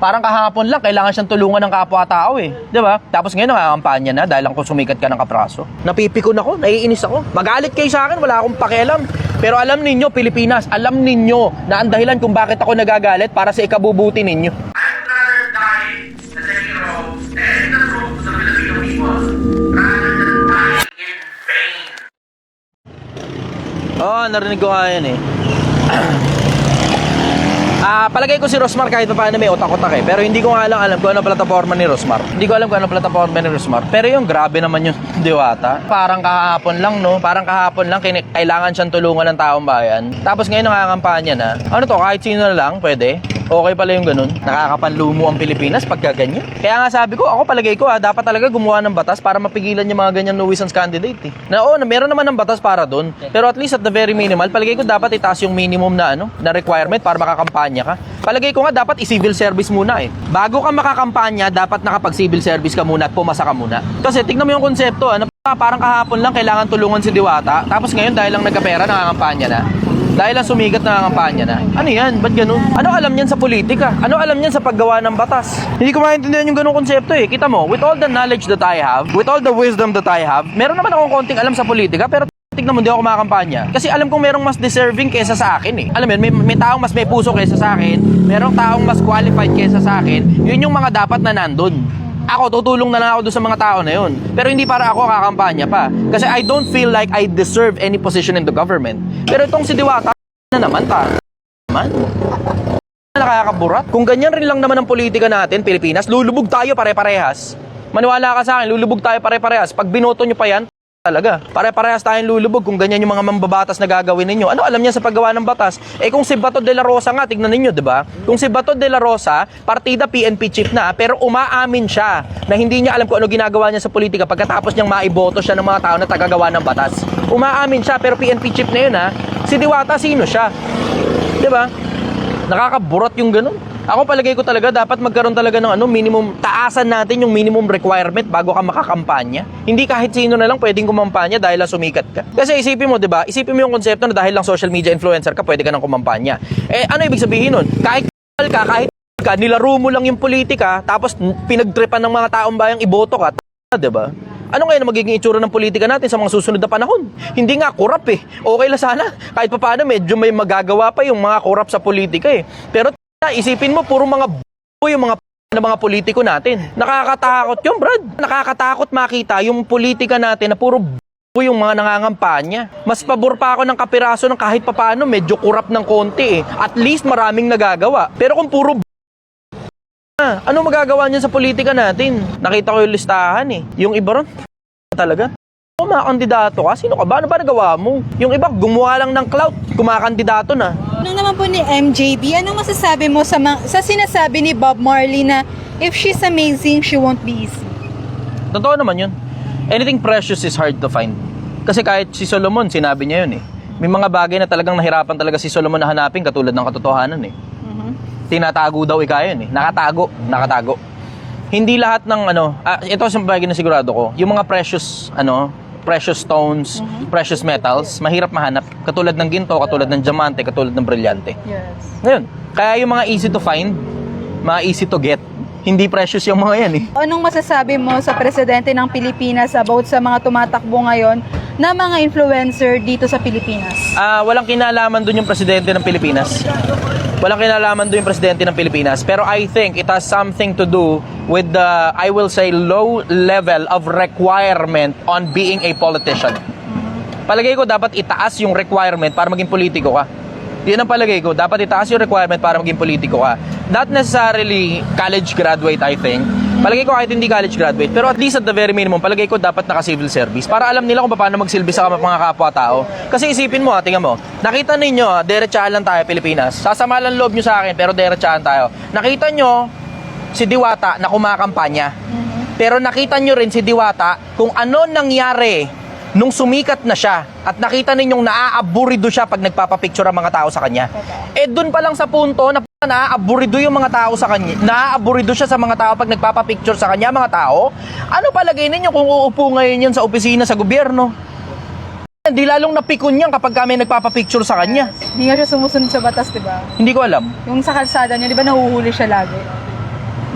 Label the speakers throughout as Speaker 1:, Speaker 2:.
Speaker 1: Parang kahapon lang, kailangan siyang tulungan ng kapwa-tao eh. Di ba? Tapos ngayon, nakakampanya na dahil lang kung sumikat ka ng kapraso. Napipikon ako, naiinis ako. Magalit kayo sa akin, wala akong pakialam. Pero alam ninyo, Pilipinas, alam ninyo na ang dahilan kung bakit ako nagagalit para sa ikabubuti ninyo. Oo, oh, narinig ko nga yan eh. Ah, palagay ko si Rosmar kahit pa paano may otak-otak eh. Pero hindi ko nga alam, alam kung ano plataforma ni Rosmar. Hindi ko alam kung ano plataforma ni Rosmar. Pero yung grabe naman yung diwata. Parang kahapon lang, no? Parang kahapon lang, kailangan siyang tulungan ng taong bayan. Tapos ngayon nangangampanya na. Ano to, kahit sino na lang, pwede. Okay pala yung ganun. Nakakapanlumo ang Pilipinas pagka ganyan. Kaya nga sabi ko, ako palagay ko ha, dapat talaga gumawa ng batas para mapigilan yung mga ganyan nuisance candidate eh. Na oo, na meron naman ng batas para doon. Pero at least at the very minimal, palagay ko dapat itaas yung minimum na ano, na requirement para makakampanya ka. Palagay ko nga dapat i-civil service muna eh. Bago ka makakampanya, dapat nakapag-civil service ka muna at pumasa ka muna. Kasi tignan mo yung konsepto, ano, parang kahapon lang kailangan tulungan si Diwata, tapos ngayon dahil lang nagkapera, nakakampanya na. Dahil lang sumigat na ang kampanya na. Ano yan? Ba't ganun? Ano alam niyan sa politika? Ano alam niyan sa paggawa ng batas? Hindi ko maintindihan yung ganung konsepto eh. Kita mo, with all the knowledge that I have, with all the wisdom that I have, meron naman akong konting alam sa politika, pero tignan mo, hindi ako kumakampanya. Kasi alam kong merong mas deserving kesa sa akin eh. Alam mo yun, may, may taong mas may puso kesa sa akin, merong taong mas qualified kesa sa akin, yun yung mga dapat na nandun. Ako, tutulong na lang ako doon sa mga tao na yun. Pero hindi para ako kakampanya pa. Kasi I don't feel like I deserve any position in the government. Pero itong si Diwata, na naman ta. Naman. Nakakaburat. Kung ganyan rin lang naman ang politika natin, Pilipinas, lulubog tayo pare-parehas. Maniwala ka sa akin, lulubog tayo pare-parehas. Pag binoto nyo pa yan, talaga. Pare-parehas tayong lulubog kung ganyan yung mga mambabatas na gagawin ninyo. Ano alam niya sa paggawa ng batas? Eh kung si Bato de la Rosa nga, tignan ninyo, di ba? Kung si Bato de la Rosa, partida PNP chief na, pero umaamin siya na hindi niya alam kung ano ginagawa niya sa politika pagkatapos niyang maiboto siya ng mga tao na tagagawa ng batas. Umaamin siya, pero PNP chief na yun ha. Si Diwata, sino siya? Di ba? Nakakaburat yung ganun. Ako palagay ko talaga dapat magkaroon talaga ng ano minimum taasan natin yung minimum requirement bago ka makakampanya. Hindi kahit sino na lang pwedeng kumampanya dahil lang sumikat ka. Kasi isipin mo, 'di ba? Isipin mo yung konsepto na dahil lang social media influencer ka, pwede ka nang kumampanya. Eh ano ibig sabihin nun? Kahit ka, kahit ka, nilaro mo lang yung politika, tapos pinagtripan ng mga taong bayang iboto ka, 'di ba? Ano kaya na magiging itsura ng politika natin sa mga susunod na panahon? Hindi nga korap eh. Okay lang sana. Kahit pa paano medyo may magagawa pa yung mga korap sa politika eh. Pero isipin mo puro mga b- yung mga na mga politiko natin. Nakakatakot yung Brad. Nakakatakot makita yung politika natin na puro b- yung mga nangangampanya. Mas pabor pa ako ng kapiraso ng kahit papaano medyo kurap ng konti eh. At least maraming nagagawa. Pero kung puro b- ano magagawa niyan sa politika natin? Nakita ko yung listahan eh. Yung iba ron, talaga. Kung makakandidato ka, sino ka ba? Ano ba nagawa mo? Yung iba, gumawa lang ng clout, kumakandidato na.
Speaker 2: Ano naman po ni MJB, anong masasabi mo sa, mga, sa sinasabi ni Bob Marley na if she's amazing, she won't be easy?
Speaker 1: Totoo naman yun. Anything precious is hard to find. Kasi kahit si Solomon, sinabi niya yun eh. May mga bagay na talagang nahirapan talaga si Solomon na hanapin katulad ng katotohanan eh. Tinatago daw ika yun eh. Nakatago, nakatago. Hindi lahat ng ano, ah, ito sa bagay na sigurado ko, yung mga precious ano, precious stones, precious metals, mahirap mahanap. Katulad ng ginto, katulad ng diamante, katulad ng brilyante.
Speaker 2: Yes.
Speaker 1: Ngayon, kaya yung mga easy to find, mga easy to get, hindi precious yung mga yan eh.
Speaker 2: Anong masasabi mo sa presidente ng Pilipinas about sa mga tumatakbo ngayon na mga influencer dito sa Pilipinas?
Speaker 1: Ah, walang kinalaman doon yung presidente ng Pilipinas. Walang kinalaman doon yung presidente ng Pilipinas. Pero I think it has something to do with the, I will say, low level of requirement on being a politician. Palagay ko dapat itaas yung requirement para maging politiko ka. Yun ang palagay ko. Dapat itaas yung requirement para maging politiko ka. Not necessarily college graduate, I think. Palagay ko kahit hindi college graduate, pero at least at the very minimum, palagay ko dapat naka-civil service para alam nila kung paano magsilbi sa mga kapwa-tao. Kasi isipin mo, ha, tingnan mo, nakita ninyo, ha, diretsahan lang tayo Pilipinas. Sasama lang loob nyo sa akin, pero diretsahan tayo. Nakita nyo si Diwata na kumakampanya. Pero nakita nyo rin si Diwata kung ano nangyari nung sumikat na siya at nakita ninyong naaaburido siya pag nagpapapicture ang mga tao sa kanya. Eh doon pa lang sa punto na naaaburido yung mga tao sa kanya, naaaburido siya sa mga tao pag nagpapapicture sa kanya mga tao. Ano palagay ninyo kung uupo ngayon yan sa opisina sa gobyerno? Hindi lalong napikon yan kapag kami nagpapapicture sa kanya.
Speaker 2: Hindi nga siya sumusunod sa batas, di ba?
Speaker 1: Hindi ko alam.
Speaker 2: Yung sa kalsada niya, di ba nahuhuli siya lagi?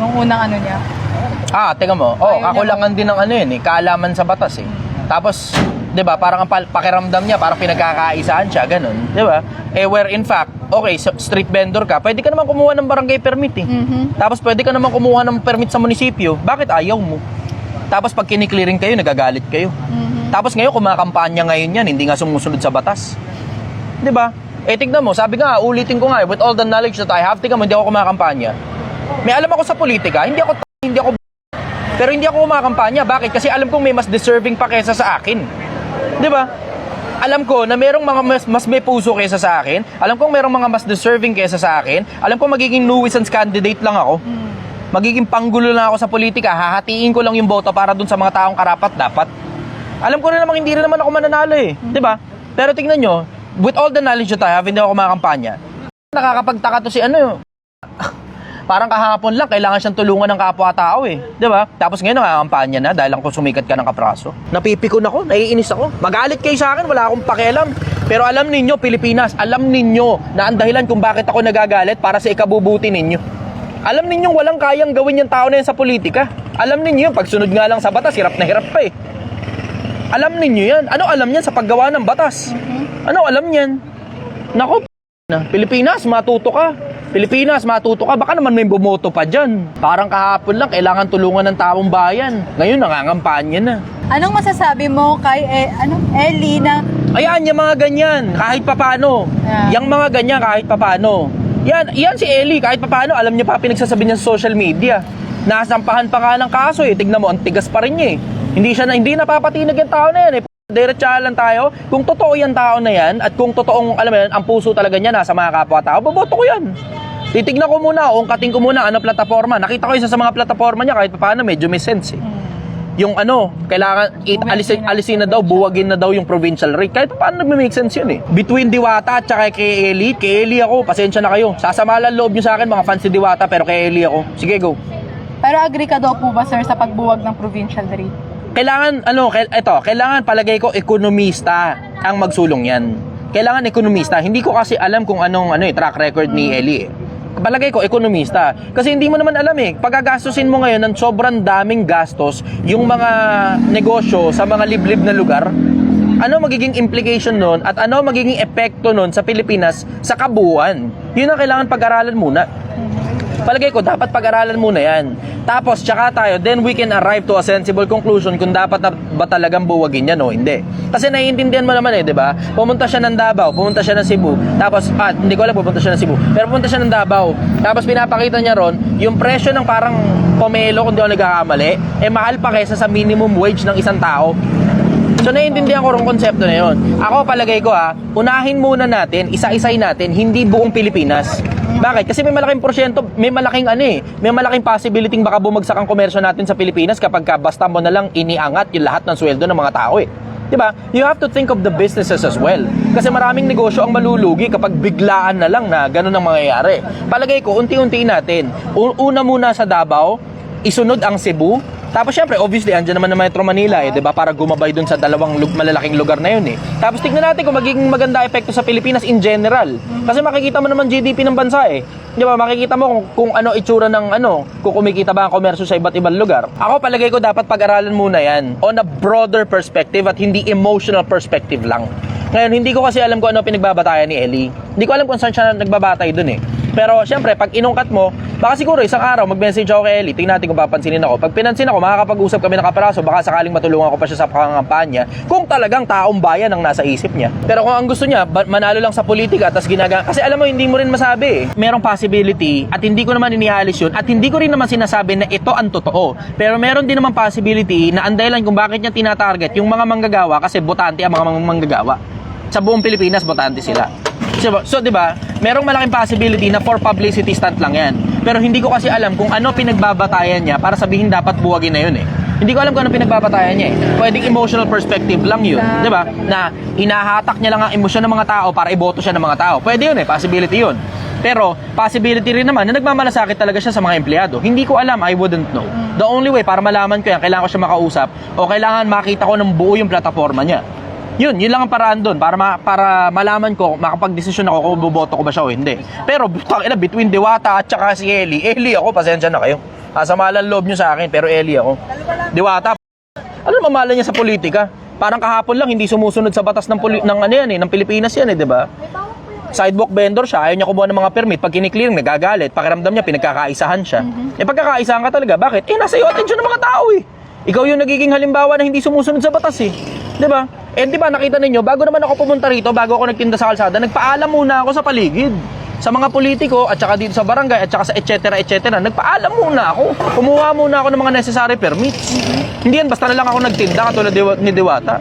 Speaker 2: Nung unang ano niya.
Speaker 1: Ah, teka mo. Oh,
Speaker 2: Ayaw
Speaker 1: ako lang ang din ng ano yun eh, kaalaman sa batas eh. Tapos, 'di ba, parang ang pakiramdam niya, parang pinagkakaisaan siya, ganun, 'di ba? Eh where in fact, okay, so street vendor ka, pwede ka naman kumuha ng barangay permit eh.
Speaker 2: Mhm.
Speaker 1: Tapos pwede ka naman kumuha ng permit sa munisipyo. Bakit ayaw mo? Tapos pag kiniklearing kayo, nagagalit kayo.
Speaker 2: Mhm.
Speaker 1: Tapos ngayon, kumakampanya ngayon yan, hindi nga sumusunod sa batas. Di ba? Eh, tignan mo, sabi nga, ulitin ko nga, eh, with all the knowledge that I have, tignan mo, hindi ako kumakampanya. May alam ako sa politika, hindi ako hindi ako pero hindi ako kumakampanya. Bakit? Kasi alam kong may mas deserving pa kesa sa akin. Di ba? Alam ko na merong mga mas, mas may puso kesa sa akin. Alam kong merong mga mas deserving kesa sa akin. Alam ko magiging nuisance candidate lang ako. Magiging panggulo lang ako sa politika. Hahatiin ko lang yung boto para dun sa mga taong karapat dapat. Alam ko rin namang hindi rin naman ako mananalo eh. Di ba? Pero tingnan nyo, with all the knowledge that I have, hindi ako kumakampanya. Nakakapagtaka to si ano Parang kahapon lang, kailangan siyang tulungan ng kapwa-tao eh. Di ba? Tapos ngayon nakakampanya na dahil lang kung sumikat ka ng kapraso. Napipikon ako, naiinis ako. Magalit kayo sa akin, wala akong pakialam. Pero alam ninyo, Pilipinas, alam ninyo na ang dahilan kung bakit ako nagagalit para sa ikabubuti ninyo. Alam ninyo walang kayang gawin yung tao na yan sa politika. Alam ninyo, pagsunod nga lang sa batas, hirap na hirap pa eh. Alam ninyo yan. Ano alam niyan sa paggawa ng batas? Ano alam niyan? Nako. Pilipinas, matuto ka. Pilipinas, matuto ka. Baka naman may bumoto pa dyan. Parang kahapon lang, kailangan tulungan ng taong bayan. Ngayon, nangangampanya na.
Speaker 2: Anong masasabi mo kay eh, ano, Ellie na
Speaker 1: Ayan, yung mga ganyan, kahit papano.
Speaker 2: Yeah.
Speaker 1: Yung mga ganyan, kahit papano. Yan, yan si Ellie, kahit papano, alam niya pa pinagsasabi niya sa social media. Nasampahan pa nga ng kaso eh. Tignan mo, ang tigas pa rin niya eh. Hindi siya na, hindi napapatinag yung tao na yan eh. Diretsahan lang tayo. Kung totoo yung tao na yan, at kung totoong, alam mo yan, ang puso talaga niya nasa mga kapwa-tao, boboto ko yan. Titignan ko muna, ungkatin ko muna, ano plataforma. Nakita ko isa sa mga plataforma niya, kahit paano, medyo may sense eh yung ano, kailangan it, alisin, alisin na daw, buwagin na daw yung provincial rate. Kahit paano nagme-make sense yun eh. Between Diwata at saka kay Eli, kay Eli ako, pasensya na kayo. Sasama lang loob nyo sa akin, mga fans ni Diwata, pero kay Eli ako. Sige, go.
Speaker 2: pero agree ka daw po ba sir sa pagbuwag ng provincial rate?
Speaker 1: Kailangan, ano, kail, ito, kailangan palagay ko, ekonomista ang magsulong yan. Kailangan ekonomista. Hindi ko kasi alam kung anong ano, eh, track record ni Eli eh. Palagay ko, ekonomista. Kasi hindi mo naman alam eh. Pagkagastusin mo ngayon ng sobrang daming gastos yung mga negosyo sa mga liblib na lugar, ano magiging implication nun at ano magiging epekto nun sa Pilipinas sa kabuuan? Yun ang kailangan pag-aralan muna. Palagay ko, dapat pag-aralan muna yan. Tapos, tsaka tayo, then we can arrive to a sensible conclusion kung dapat na ba talagang buwagin yan o hindi. Kasi naiintindihan mo naman eh, di ba? Pumunta siya ng Davao, pumunta siya ng Cebu, tapos, ah, hindi ko alam pupunta siya ng Cebu, pero pumunta siya ng Davao, tapos pinapakita niya ron, yung presyo ng parang pomelo, kung di ako nagkakamali, eh mahal pa kaysa sa minimum wage ng isang tao. So naiintindihan ko rong konsepto na yun. Ako palagay ko ha, unahin muna natin, isa-isay natin, hindi buong Pilipinas. Bakit? Kasi may malaking porsyento, may malaking ano eh, may malaking possibility baka bumagsak ang komersyo natin sa Pilipinas kapag ka basta mo na lang iniangat yung lahat ng sweldo ng mga tao eh. 'Di ba? You have to think of the businesses as well. Kasi maraming negosyo ang malulugi kapag biglaan na lang na ganun ang mangyayari. Palagay ko, unti-unti natin. Una muna sa Davao, isunod ang Cebu, tapos syempre, obviously, andyan naman na Metro Manila eh, 'di ba? Para gumabay dun sa dalawang lug- malalaking lugar na 'yun eh. Tapos tignan natin kung magiging maganda epekto sa Pilipinas in general. Kasi makikita mo naman GDP ng bansa eh. 'Di ba? Makikita mo kung, kung ano itsura ng ano, kung kumikita ba ang komersyo sa iba't ibang lugar. Ako palagay ko dapat pag-aralan muna 'yan on a broader perspective at hindi emotional perspective lang. Ngayon, hindi ko kasi alam kung ano pinagbabatayan ni Ellie. Hindi ko alam kung saan siya nagbabatay dun eh. Pero syempre, pag inungkat mo, baka siguro isang araw mag-message ako kay Ellie, tingnan natin kung papansinin ako. Pag pinansin ako, makakapag-usap kami ng kaperaso, baka sakaling matulungan ko pa siya sa pangangampanya kung talagang taong bayan ang nasa isip niya. Pero kung ang gusto niya, manalo lang sa politika, tapos ginaga... Kasi alam mo, hindi mo rin masabi eh. Merong possibility, at hindi ko naman inihalis yun, at hindi ko rin naman sinasabi na ito ang totoo. Pero meron din naman possibility na ang dahilan kung bakit niya tinatarget yung mga manggagawa kasi botante ang mga manggagawa sa buong Pilipinas botante sila. So, so 'di ba? Merong malaking possibility na for publicity stunt lang 'yan. Pero hindi ko kasi alam kung ano pinagbabatayan niya para sabihin dapat buwagin na 'yun eh. Hindi ko alam kung ano pinagbabatayan niya eh. Pwedeng emotional perspective lang 'yun, 'di ba? Na hinahatak niya lang ang emosyon ng mga tao para iboto siya ng mga tao. Pwede 'yun eh, possibility 'yun. Pero possibility rin naman na nagmamalasakit talaga siya sa mga empleyado. Hindi ko alam, I wouldn't know. The only way para malaman ko yan, kailangan ko siya makausap o kailangan makita ko ng buo yung plataforma niya. Yun, yun lang ang paraan doon para ma- para malaman ko, makapag-desisyon ako kung boboto ko ba siya o hindi. Pero butang ina between Diwata at saka si Eli, Eli ako, pasensya na kayo. Asama lang loob nyo sa akin, pero Eli ako. Diwata, ano mamahala niya sa politika? Parang kahapon lang, hindi sumusunod sa batas ng, poli- ng, ano yan, eh, ng Pilipinas yan, eh, di ba? Sidewalk vendor siya, ayaw niya kumuha ng mga permit. Pag kiniklear, nagagalit. Pakiramdam niya, pinagkakaisahan siya. Eh, pagkakaisahan ka talaga, bakit? Eh, nasa iyo atensyon ng mga tao eh. Ikaw yung nagiging halimbawa na hindi sumusunod sa batas eh. Di ba? Eh, di ba, nakita ninyo, bago naman ako pumunta rito, bago ako nagtinda sa kalsada, nagpaalam muna ako sa paligid. Sa mga politiko, at saka dito sa barangay, at saka sa et cetera, et cetera, nagpaalam muna ako. Kumuha muna ako ng mga necessary permits. Hindi yan, basta na lang ako nagtinda katulad ni Diwata.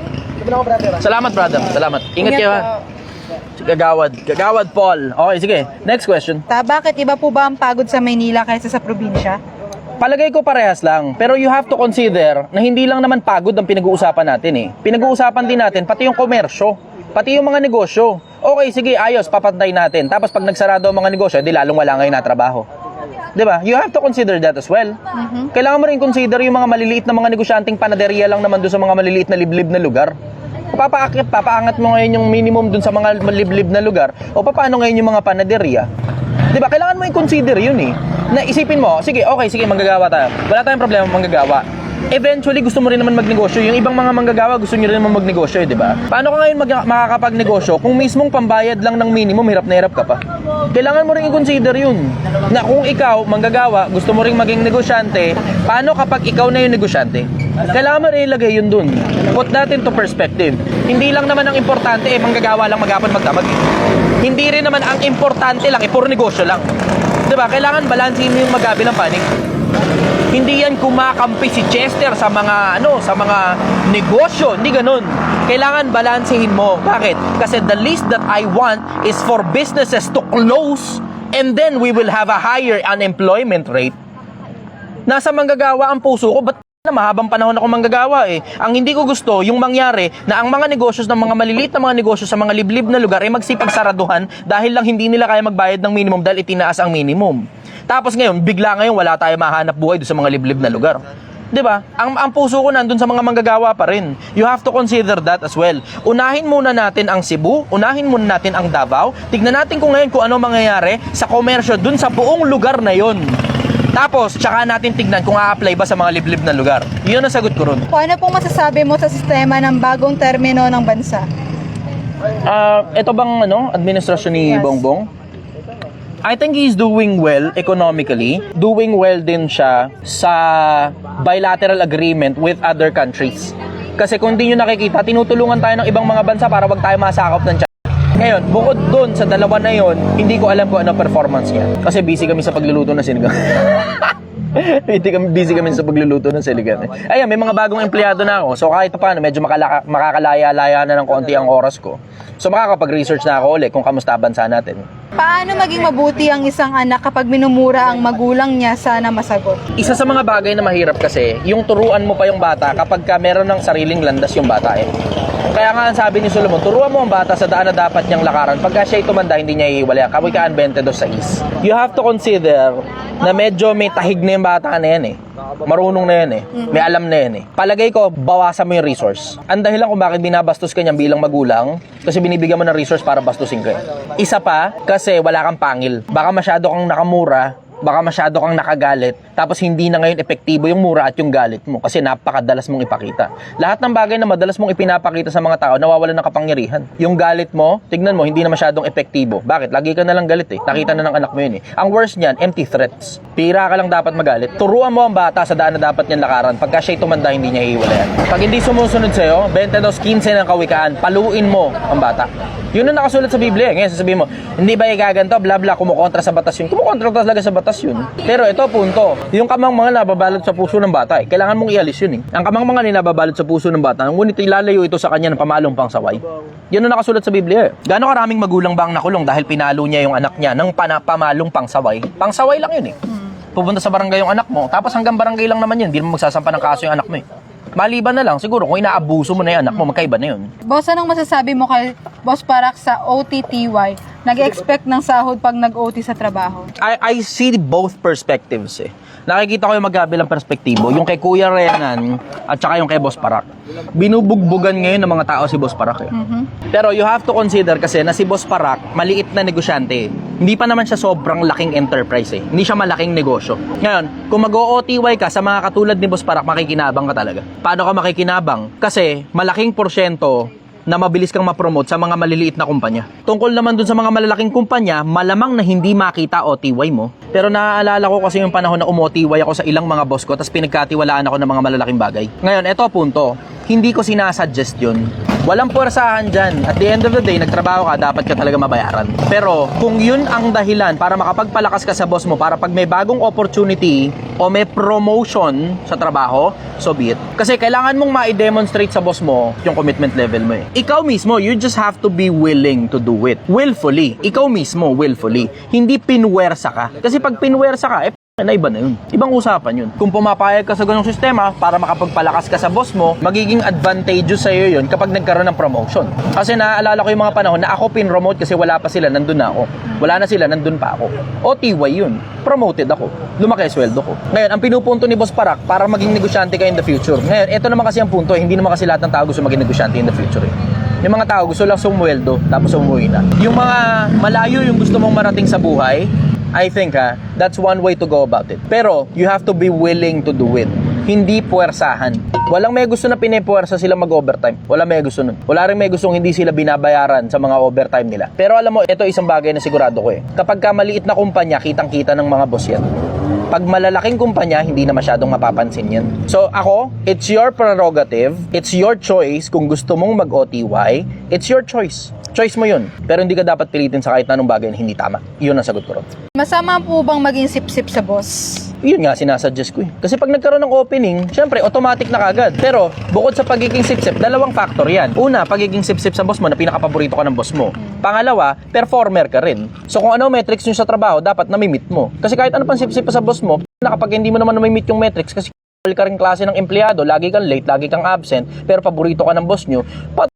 Speaker 1: Salamat, brother. Salamat. Ingat kayo, ha. Gagawad. Gagawad, Paul. Okay, sige. Next question.
Speaker 2: Ta, bakit iba po ba ang pagod sa Maynila kaysa sa probinsya?
Speaker 1: Palagay ko parehas lang. Pero you have to consider na hindi lang naman pagod ang pinag-uusapan natin eh. Pinag-uusapan din natin pati yung komersyo, pati yung mga negosyo. Okay, sige, ayos, papantay natin. Tapos pag nagsarado ang mga negosyo, di lalong wala ngayon na trabaho. 'Di ba? You have to consider that as well. Kailangan mo rin consider yung mga maliliit na mga negosyanteng panaderia lang naman doon sa mga maliliit na liblib na lugar. Papaakit, papaangat mo ngayon yung minimum doon sa mga maliblib na lugar o paano ngayon yung mga panaderia. 'Di ba? Kailangan mo i-consider 'yun eh. Na isipin mo, sige, okay, sige, manggagawa tayo. Wala tayong problema manggagawa. Eventually, gusto mo rin naman magnegosyo. Yung ibang mga manggagawa, gusto nyo rin naman magnegosyo, eh, di ba? Paano ka ngayon mag- makakapagnegosyo kung mismong pambayad lang ng minimum, hirap na hirap ka pa? Kailangan mo rin i-consider yun. Na kung ikaw, manggagawa, gusto mo rin maging negosyante, paano kapag ikaw na yung negosyante? Kailangan mo rin ilagay yun dun. Put natin to perspective. Hindi lang naman ang importante, eh, manggagawa lang maghapon magdamag. eh. Hindi rin naman ang importante lang, eh, puro negosyo lang. Di ba? Kailangan balansin mo yung magabi ng panig. Hindi yan kumakampi si Chester sa mga ano, sa mga negosyo, hindi ganun. Kailangan balansehin mo. Bakit? Kasi the least that I want is for businesses to close and then we will have a higher unemployment rate. Nasa manggagawa ang puso ko, ba't na mahabang panahon ako manggagawa eh. Ang hindi ko gusto, yung mangyari na ang mga negosyo ng mga maliliit na mga negosyo sa mga liblib na lugar ay magsipagsaraduhan dahil lang hindi nila kaya magbayad ng minimum dahil itinaas ang minimum. Tapos ngayon, bigla ngayon wala tayo mahanap buhay doon sa mga liblib na lugar. 'Di ba? Ang ang puso ko nandun sa mga manggagawa pa rin. You have to consider that as well. Unahin muna natin ang Cebu, unahin muna natin ang Davao. Tignan natin kung ngayon kung ano mangyayari sa komersyo dun sa buong lugar na 'yon. Tapos, tsaka natin tignan kung a-apply ba sa mga liblib na lugar. Yun ang sagot ko ron.
Speaker 2: Kung ano pong masasabi mo sa sistema ng bagong termino ng bansa?
Speaker 1: Ah, ito bang ano, administrasyon ni
Speaker 2: Yes.
Speaker 1: Bongbong? I think he's doing well economically. Doing well din siya sa bilateral agreement with other countries. Kasi kung di nyo nakikita, tinutulungan tayo ng ibang mga bansa para wag tayo masakop ng China. Ngayon, bukod doon sa dalawa na yon, hindi ko alam kung ano performance niya. Kasi busy kami sa pagluluto ng sinigang. Hindi kami busy kami sa pagluluto ng siligan. Eh. Ayan, may mga bagong empleyado na ako. So kahit pa paano, medyo makalaka, makakalaya-laya na ng konti ang oras ko. So makakapag-research na ako ulit kung kamusta bansa natin.
Speaker 2: Paano maging mabuti ang isang anak kapag minumura ang magulang niya sana masagot?
Speaker 1: Isa sa mga bagay na mahirap kasi, yung turuan mo pa yung bata kapag ka meron ng sariling landas yung bata eh. Kaya nga ang sabi ni Solomon, turuan mo ang bata sa daan na dapat niyang lakaran. Pagka siya'y tumanda, hindi niya iiwala. Kawikaan 22.6. You have to consider na medyo may tahig na yung bata na yan eh. Marunong na yan eh. May alam na yan eh. Palagay ko, bawasan mo yung resource. Ang dahilan kung bakit binabastos ka niya bilang magulang, kasi binibigyan mo ng resource para bastusin ka. eh. Isa pa, kasi wala kang pangil. Baka masyado kang nakamura, baka masyado kang nakagalit, tapos hindi na ngayon epektibo yung mura at yung galit mo kasi napakadalas mong ipakita. Lahat ng bagay na madalas mong ipinapakita sa mga tao, nawawalan ng kapangyarihan. Yung galit mo, tignan mo, hindi na masyadong epektibo. Bakit? Lagi ka na lang galit eh. Nakita na ng anak mo yun eh. Ang worst niyan, empty threats. Pira ka lang dapat magalit. Turuan mo ang bata sa daan na dapat niyan lakaran. Pagka siya'y tumanda, hindi niya iiwalayan. Pag hindi sumusunod sa'yo, 22.15 ng kawikaan, paluin mo ang bata. Yun ang nakasulat sa Biblia. eh. Ngayon sasabihin mo, hindi ba igaganto, bla bla, kumukontra sa batas yun. Kumukontra talaga sa batas yun. Pero ito, punto. Yung kamang mga nababalot sa puso ng bata, eh, kailangan mong ialis yun eh. Ang kamang mga nababalot sa puso ng bata, ngunit ilalayo ito sa kanya ng pamalong pang saway. Yan ang nakasulat sa Biblia. eh. Gaano karaming magulang ba ang nakulong dahil pinalo niya yung anak niya ng pana- pamalong pang saway? Pang saway lang yun eh. Pupunta sa barangay yung anak mo, tapos hanggang barangay lang naman yun, hindi mo magsasampa ng kaso yung anak mo eh. Maliban na lang, siguro kung inaabuso mo na yung anak mo, magkaiba na yun.
Speaker 2: Boss, anong masasabi mo kay Boss Parak sa OTTY? Nag-expect ng sahod pag nag-OT sa trabaho.
Speaker 1: I, I see both perspectives eh. Nakikita ko yung magkabilang perspektibo, yung kay Kuya Renan at saka yung kay Boss Parak. Binubugbugan ngayon ng mga tao si Boss Parak eh. Pero you have to consider kasi na si Boss Parak, maliit na negosyante. hindi pa naman siya sobrang laking enterprise eh. Hindi siya malaking negosyo. Ngayon, kung mag-OTY ka sa mga katulad ni Boss Parak, makikinabang ka talaga. Paano ka makikinabang? Kasi malaking porsyento na mabilis kang ma-promote sa mga maliliit na kumpanya. Tungkol naman dun sa mga malalaking kumpanya, malamang na hindi makita OTY mo. Pero naaalala ko kasi yung panahon na umo-OTY ako sa ilang mga boss ko, tapos pinagkatiwalaan ako ng mga malalaking bagay. Ngayon, eto punto. Hindi ko sinasuggest yun. Walang puwersahan dyan. At the end of the day, nagtrabaho ka, dapat ka talaga mabayaran. Pero kung yun ang dahilan para makapagpalakas ka sa boss mo, para pag may bagong opportunity o may promotion sa trabaho, so be it. Kasi kailangan mong ma-demonstrate sa boss mo yung commitment level mo eh. Ikaw mismo, you just have to be willing to do it. Willfully. Ikaw mismo, willfully. Hindi pinwersa ka. Kasi pag pinwersa ka, eh, na iba na yun. Ibang usapan yun. Kung pumapayag ka sa ganong sistema para makapagpalakas ka sa boss mo, magiging advantageous sa iyo yun kapag nagkaroon ng promotion. Kasi naaalala ko yung mga panahon na ako pin-promote kasi wala pa sila, nandun na ako. Wala na sila, nandun pa ako. OTY yun. Promoted ako. Lumaki sweldo ko. Ngayon, ang pinupunto ni Boss Parak para maging negosyante ka in the future. Ngayon, ito naman kasi ang punto, eh, hindi naman kasi lahat ng tao gusto maging negosyante in the future. Eh. Yung mga tao gusto lang sumweldo tapos umuwi na. Yung mga malayo yung gusto mong marating sa buhay, I think ha, that's one way to go about it. Pero you have to be willing to do it. Hindi puwersahan. Walang may gusto na pinepuwersa sila mag-overtime. Wala may gusto nun. Wala rin may gustong hindi sila binabayaran sa mga overtime nila. Pero alam mo, ito isang bagay na sigurado ko eh. Kapag ka maliit na kumpanya, kitang-kita ng mga boss yan. Pag malalaking kumpanya, hindi na masyadong mapapansin yan. So ako, it's your prerogative, it's your choice kung gusto mong mag-OTY, it's your choice. Choice mo yun. Pero hindi ka dapat pilitin sa kahit anong bagay na hindi tama. Yun ang sagot ko ron.
Speaker 2: Masama po bang maging sip-sip sa boss?
Speaker 1: Yun nga, sinasuggest ko eh. Kasi pag nagkaroon ng opening, syempre, automatic na kagad. Pero, bukod sa pagiging sip-sip, dalawang factor yan. Una, pagiging sip-sip sa boss mo na pinakapaborito ka ng boss mo. Pangalawa, performer ka rin. So, kung ano metrics nyo sa trabaho, dapat namimit mo. Kasi kahit ano pang sip-sip pa sa boss mo, na kapag hindi mo naman namimit yung metrics, kasi ka rin klase ng empleyado, lagi kang late, lagi kang absent, pero paborito ka ng boss nyo,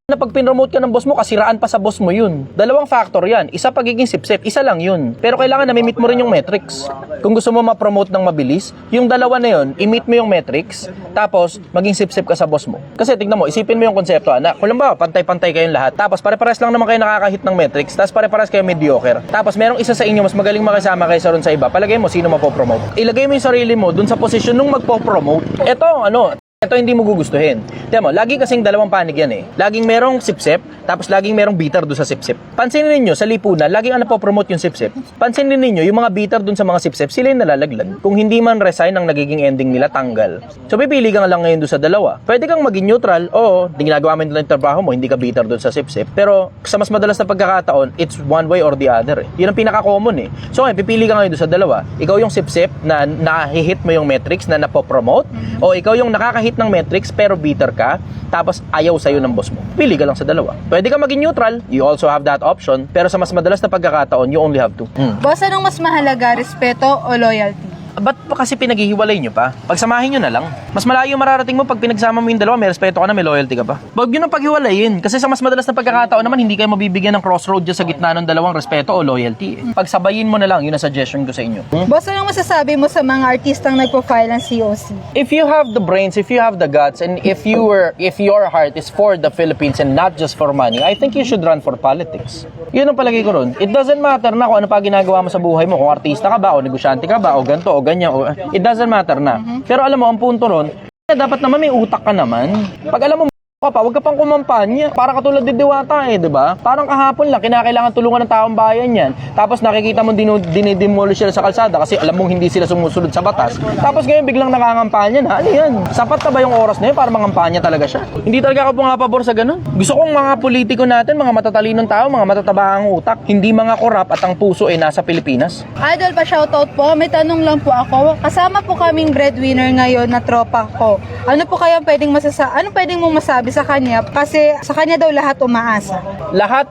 Speaker 1: na pag pinromote ka ng boss mo, kasiraan pa sa boss mo yun. Dalawang factor yan. Isa pagiging sip-sip, isa lang yun. Pero kailangan namimit mo rin yung metrics. Kung gusto mo ma-promote ng mabilis, yung dalawa na yun, i-meet mo yung metrics, tapos maging sip-sip ka sa boss mo. Kasi tignan mo, isipin mo yung konsepto, anak. Kung ba, pantay-pantay kayong lahat. Tapos pare-pares lang naman kayo nakakahit ng metrics, tapos pare-pares kayo mediocre. Tapos merong isa sa inyo mas magaling makisama kaysa ron sa iba. Palagay mo sino mapopromote. Ilagay mo yung sarili mo dun sa posisyon nung magpo-promote. Ito, ano, ito hindi mo gugustuhin. Tiyan mo, lagi kasing dalawang panig yan eh. Laging merong sipsip, tapos laging merong bitter doon sa sipsip. Pansinin ninyo, sa lipunan, laging ano po promote yung sipsip. Pansinin ninyo, yung mga bitter doon sa mga sipsip, sila yung nalalaglag. Kung hindi man resign ang nagiging ending nila, tanggal. So pipili ka lang ngayon doon sa dalawa. Pwede kang maging neutral, oo, di ginagawa mo yung trabaho mo, hindi ka bitter doon sa sipsip. Pero sa mas madalas na pagkakataon, it's one way or the other eh. Yun ang pinaka-common eh. So ngayon, pipili ka ngayon doon sa dalawa. Ikaw yung sipsip na nakahihit mo yung metrics na napopromote, o ikaw yung nakakahit ng metrics pero bitter ka, tapos ayaw sa'yo ng boss mo. Pili ka lang sa dalawa. Pwede ka maging neutral, you also have that option, pero sa mas madalas na pagkakataon, you only have to. Hmm.
Speaker 2: Boss, anong mas mahalaga, respeto o loyalty?
Speaker 1: Ba't pa kasi pinaghihiwalay nyo pa? Pagsamahin nyo na lang. Mas malayo mararating mo pag pinagsama mo yung dalawa, may respeto ka na, may loyalty ka pa. Huwag yun ang paghiwalayin. Kasi sa mas madalas na pagkakataon naman, hindi kayo mabibigyan ng crossroad dyan sa gitna ng dalawang respeto o loyalty. eh. Pagsabayin mo na lang, yun ang suggestion ko sa inyo. Hmm?
Speaker 2: Boss, anong masasabi mo sa mga artistang nagpo-file ng COC?
Speaker 1: if you have the brains, if you have the guts, and if you were, if your heart is for the Philippines and not just for money, I think you should run for politics. Yun ang palagay ko ron. It doesn't matter na kung ano pa ginagawa mo sa buhay mo, kung artista ka ba, o negosyante ka ba, o ganto, o ganyan, o, it doesn't matter na. Pero alam mo, ang punto ron, dapat naman may utak ka naman. Pag alam mo, ka pa, wag ka pang kumampanya. Para katulad ni Diwata eh, di ba? Parang kahapon lang, kinakailangan tulungan ng taong bayan yan. Tapos nakikita mo dinu- dinidemolish sila sa kalsada kasi alam mong hindi sila sumusunod sa batas. Tapos ngayon biglang nangangampanya na. Ano yan? Sapat na ba yung oras na yun para mangampanya talaga siya? Hindi talaga ako pumapabor sa ganun. Gusto kong mga politiko natin, mga matatalinong tao, mga matatabahang utak, hindi mga korap at ang puso ay nasa Pilipinas.
Speaker 2: Idol pa shoutout po, may tanong lang po ako. Kasama po kaming breadwinner ngayon na tropa ko. Ano po kaya pwedeng masasa ano pwedeng mong masabi sa kanya? Kasi sa kanya daw lahat umaasa.
Speaker 1: lahat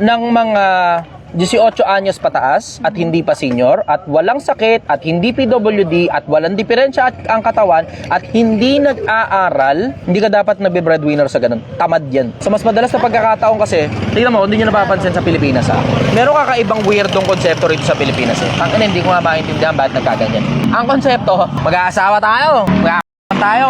Speaker 1: ng mga 18 anyos pataas at hindi pa senior at walang sakit at hindi PWD at walang diferensya at ang katawan at hindi nag-aaral, hindi ka dapat nagbe-breadwinner sa ganun. Tamad yan. Sa mas madalas na pagkakataon kasi, tingnan mo, hindi nyo napapansin sa Pilipinas ha. Meron kakaibang weirdong konsepto rito sa Pilipinas eh. Ang hindi ko nga maintindihan bakit nagkaganyan. Ang konsepto, mag-aasawa tayo, mag tayo.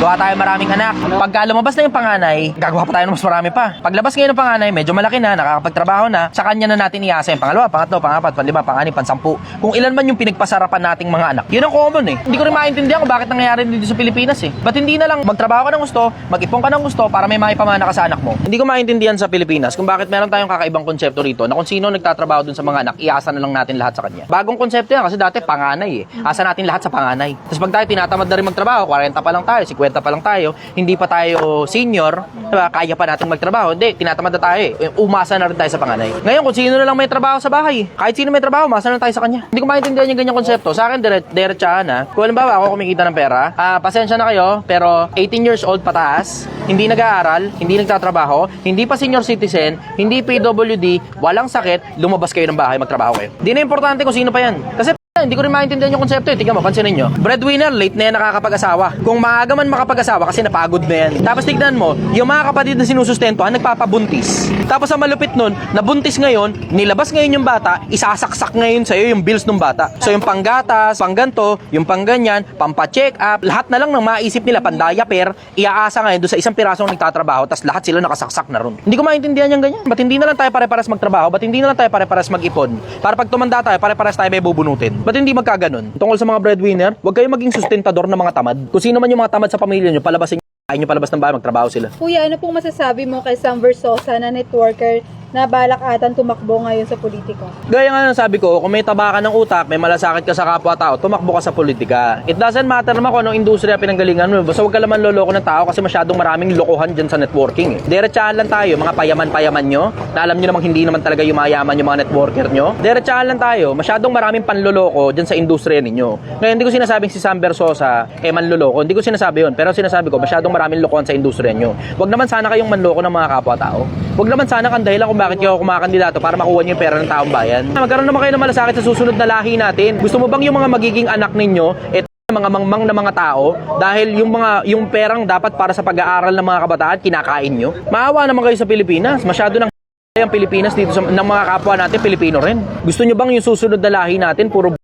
Speaker 1: Gawa tayo maraming anak. Pagka lumabas na yung panganay, gagawa pa tayo ng mas marami pa. Paglabas ngayon ng panganay, medyo malaki na, nakakapagtrabaho na, sa kanya na natin iasa yung pangalawa, pangatlo, pangapat, panlima, pangani, pansampu. Kung ilan man yung pinagpasarapan nating mga anak. Yun ang common eh. Hindi ko rin maintindihan kung bakit nangyayari dito sa Pilipinas eh. Ba't hindi na lang magtrabaho ka ng gusto, mag-ipon ka ng gusto para may maipamana ka sa anak mo. Hindi ko maintindihan sa Pilipinas kung bakit meron tayong kakaibang konsepto rito na kung sino nagtatrabaho dun sa mga anak, iasa na lang natin lahat sa kanya. Bagong konsepto yan kasi dati panganay eh. Asa natin lahat sa panganay. Tapos pag tayo tinatamad na rin magtrabaho, 40 pa lang tayo, 50 pa lang tayo, hindi pa tayo senior, diba? kaya pa natin magtrabaho. Hindi, tinatamad na tayo eh. Umasa na rin tayo sa panganay. Ngayon, kung sino na lang may trabaho sa bahay, kahit sino may trabaho, umasa na tayo sa kanya. Hindi ko maintindihan yung ganyang konsepto. Sa akin, dire diretsahan ha. Kung halimbawa ako kumikita ng pera, ah, pasensya na kayo, pero 18 years old pataas, hindi nag-aaral, hindi nagtatrabaho, hindi pa senior citizen, hindi PWD, walang sakit, lumabas kayo ng bahay, magtrabaho kayo. Hindi na importante kung sino pa yan. Kasi hindi ko rin maintindihan yung konsepto eh. Tingnan mo, pansinin nyo. Breadwinner, late na yan nakakapag-asawa. Kung maaga man makapag-asawa kasi napagod na yan. Tapos tignan mo, yung mga kapatid na sinusustentuhan, nagpapabuntis. Tapos ang malupit nun, nabuntis ngayon, nilabas ngayon yung bata, isasaksak ngayon sa'yo yung bills ng bata. So yung panggatas, pangganto, yung pangganyan, pampa-check up, lahat na lang ng maisip nila, pandayaper, iaasa ngayon doon sa isang pirasong nagtatrabaho, tapos lahat sila nakasaksak na ron. Hindi ko maintindihan yung ganyan. Ba't hindi na lang tayo pare-paras magtrabaho? Ba't hindi na lang tayo pare-paras mag-ipon? Para pag tumanda tayo, pare-paras tayo may bubunutin. Ba't hindi magkaganon? Tungkol sa mga breadwinner, huwag kayong maging sustentador ng mga tamad. Kung sino man yung mga tamad sa pamilya nyo, palabasin nyo, ayaw nyo palabas ng bahay, magtrabaho sila.
Speaker 2: Kuya, ano pong masasabi mo kay Sam Versosa na networker na balak atan tumakbo ngayon sa politika?
Speaker 1: Gaya nga ng sabi ko, kung may taba ka ng utak, may malasakit ka sa kapwa-tao, tumakbo ka sa politika. It doesn't matter naman kung anong industriya pinanggalingan mo. Basta huwag ka naman loloko ng tao kasi masyadong maraming lokohan dyan sa networking. Eh. Diretsahan lang tayo, mga payaman-payaman nyo, na alam nyo namang hindi naman talaga yumayaman yung mga networker nyo. Diretsahan lang tayo, masyadong maraming panloloko dyan sa industriya ninyo. Ngayon, hindi ko sinasabing si Sam Versosa eh manloloko. Hindi ko sinasabi yun. Pero sinasabi ko, masyadong maraming lokohan sa industriya nyo. Huwag naman sana kayong manloko ng mga kapwa-tao. Huwag naman sana kang dahilan kung bakit kayo kumakandidato para makuha niyo yung pera ng taong bayan. Magkaroon naman kayo ng malasakit sa susunod na lahi natin. Gusto mo bang yung mga magiging anak ninyo, eto mga mangmang na mga tao dahil yung mga yung perang dapat para sa pag-aaral ng mga kabataan kinakain nyo. Maawa naman kayo sa Pilipinas. Masyado nang ang Pilipinas dito sa ng mga kapwa natin Pilipino rin. Gusto nyo bang yung susunod na lahi natin puro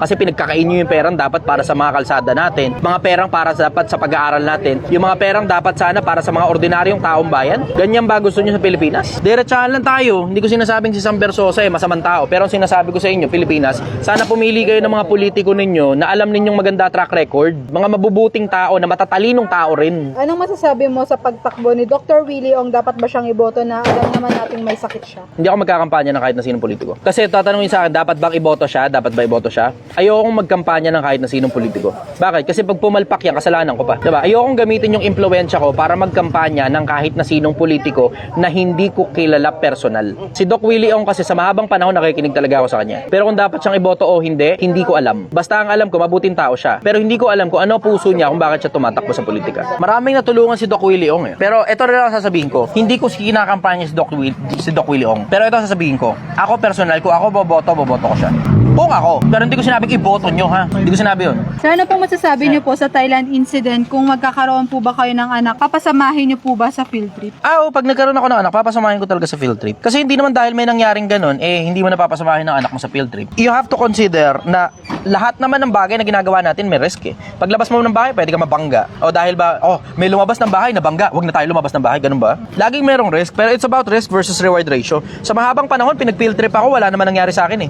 Speaker 1: kasi pinagkakain nyo yung perang dapat para sa mga kalsada natin. Mga perang para sa, dapat sa pag-aaral natin. Yung mga perang dapat sana para sa mga ordinaryong taong bayan. Ganyan ba gusto nyo sa Pilipinas? Diretsahan lang tayo. Hindi ko sinasabing si Sam Versosa eh, masamang tao. Pero ang sinasabi ko sa inyo, Pilipinas, sana pumili kayo ng mga politiko ninyo na alam ninyong maganda track record. Mga mabubuting tao na matatalinong tao rin.
Speaker 2: Anong masasabi mo sa pagtakbo ni Dr. Willie Ong dapat ba siyang iboto na alam naman nating may sakit siya?
Speaker 1: Hindi ako magkakampanya ng kahit na sinong politiko. Kasi tatanungin sa akin, dapat bang iboto siya? Dapat ba iboto siya? Ayokong magkampanya ng kahit na sinong politiko. Bakit? Kasi pag pumalpak yan, kasalanan ko pa. Diba? Ayokong gamitin yung impluensya ko para magkampanya ng kahit na sinong politiko na hindi ko kilala personal. Si Doc Willie Ong kasi sa mahabang panahon nakikinig talaga ako sa kanya. Pero kung dapat siyang iboto o hindi, hindi ko alam. Basta ang alam ko, mabuting tao siya. Pero hindi ko alam kung ano puso niya kung bakit siya tumatakbo sa politika. Maraming natulungan si Doc Willie Ong eh. Pero ito rin ang sasabihin ko, hindi ko kinakampanya si Doc, Will, si Doc Willie Ong. Pero ito ang sasabihin ko, ako personal, kung ako boboto, boboto ko siya. Kung ako. Pero hindi ko sinabing iboto nyo ha. Hindi ko sinabi yun.
Speaker 2: Sir, ano pong masasabi niyo po sa Thailand incident kung magkakaroon po ba kayo ng anak? Papasamahin niyo po ba sa field trip?
Speaker 1: Ah, oo, pag nagkaroon ako ng anak, papasamahin ko talaga sa field trip. Kasi hindi naman dahil may nangyaring ganun, eh, hindi mo napapasamahin ng anak mo sa field trip. You have to consider na lahat naman ng bagay na ginagawa natin may risk eh. Paglabas mo ng bahay, pwede ka mabangga. O dahil ba, oh, may lumabas ng bahay, nabangga. Huwag na tayo lumabas ng bahay, ganun ba? Laging merong risk, pero it's about risk versus reward ratio. Sa mahabang panahon, pinag-field trip ako, wala naman nangyari sa akin eh.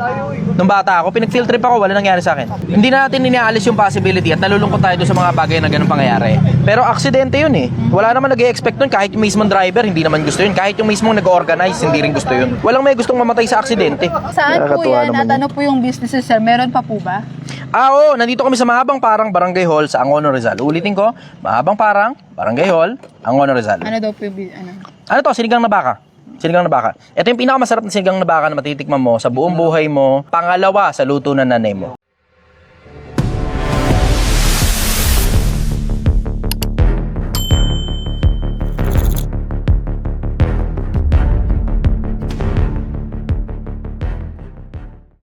Speaker 1: Nung bata ako, pinag-field trip ako, wala nangyari sa akin. Hindi na natin inaalis yung possibility at nalulungkot tayo sa mga bagay na ganun pangyayari. Pero aksidente yun eh. Wala naman nag expect nun kahit yung mismong driver, hindi naman gusto yun. Kahit yung mismong nag-organize, hindi rin gusto yun. Walang may gustong mamatay sa aksidente.
Speaker 2: Saan po
Speaker 1: Nakakatuwa
Speaker 2: yan
Speaker 1: naman
Speaker 2: at ano po yung businesses, sir? Meron pa po ba?
Speaker 1: Ah, oo. Nandito kami sa Mahabang Parang, Barangay Hall sa Angono, Rizal. Ulitin ko, Mahabang Parang, Barangay Hall, Angono, Rizal.
Speaker 2: Ano daw po yung bu- ano?
Speaker 1: Ano to? Sinigang na baka. Sinigang na baka. Ito yung pinakamasarap na sinigang na baka na matitikman mo sa buong buhay mo. Pangalawa sa luto ng nanay mo.